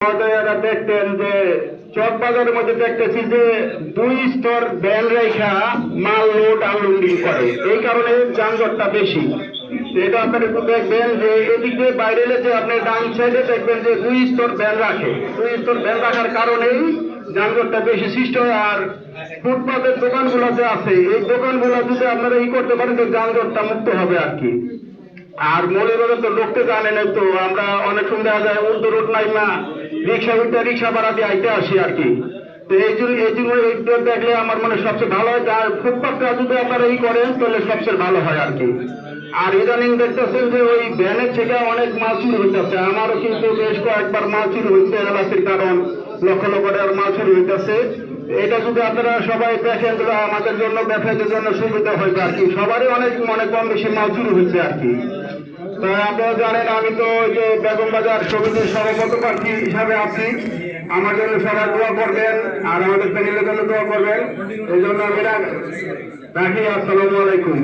মহোদয়ারা দেখতেন যে চক বাজারের মধ্যে দেখতেছি যে দুই স্তর ব্যান রেখা মাল লোড আনলোডিং করে। এই কারণে যানজটটা বেশি। এটা আপনারা একটু দেখবেন যে এদিক দিয়ে বাইরে যে আপনি ডান সাইডে দেখবেন যে দুই স্তর ব্যান রাখে। দুই স্তর ব্যান রাখার কারণেই যানজটটা বেশি সৃষ্টি হয়। আর ফুটপাতের দোকানগুলো যে আছে। এই দোকানগুলো যদি আপনারা ই করতে পারেন, তো যানজটটা মুক্ত হবে আর কি। আর মনে মৌলিকভাবে তো লোককে জানেন তো, আমরা অনেক সময় দেখা যায় উল্টো রোড নাই না, রিক্সা উল্টা রিক্সা ভাড়া দিয়ে আইতে আসি আর কি। তো এই জন্য এই জন্য এইটা দেখলে আমার মনে সবচেয়ে ভালো হয়। আর ফুটপাথটা যদি আপনারা ই করেন, তাহলে সবচেয়ে ভালো হয় আর কি। আর ইদানিং দেখতেছেন যে ওই ভ্যানের থেকে অনেক মাল চুরি হইতেছে। আমারও কিন্তু বেশ কয়েকবার মাল চুরি হয়েছে এলাচির কারণ, লক্ষ লক্ষ টাকার মাল চুরি হইতেছে। এটা যদি আপনারা সবাই দেখেন, তাহলে আমাদের জন্য, ব্যবসায়ীদের জন্য সুবিধা হইবে আর কি। সবারই অনেক, মনে কম বেশি মাল চুরি হয়েছে আর কি। তো আপনারা জানেন, আমি তো যে বেগম বাজার সমিতির সভাপত প্রার্থী হিসাবে আছি, আমার জন্য সবাই দোয়া করবেন আর আমাদের ফ্যামিলির জন্য দোয়া করবেন। এই জন্য আমি রাখি, আসসালামু আলাইকুম।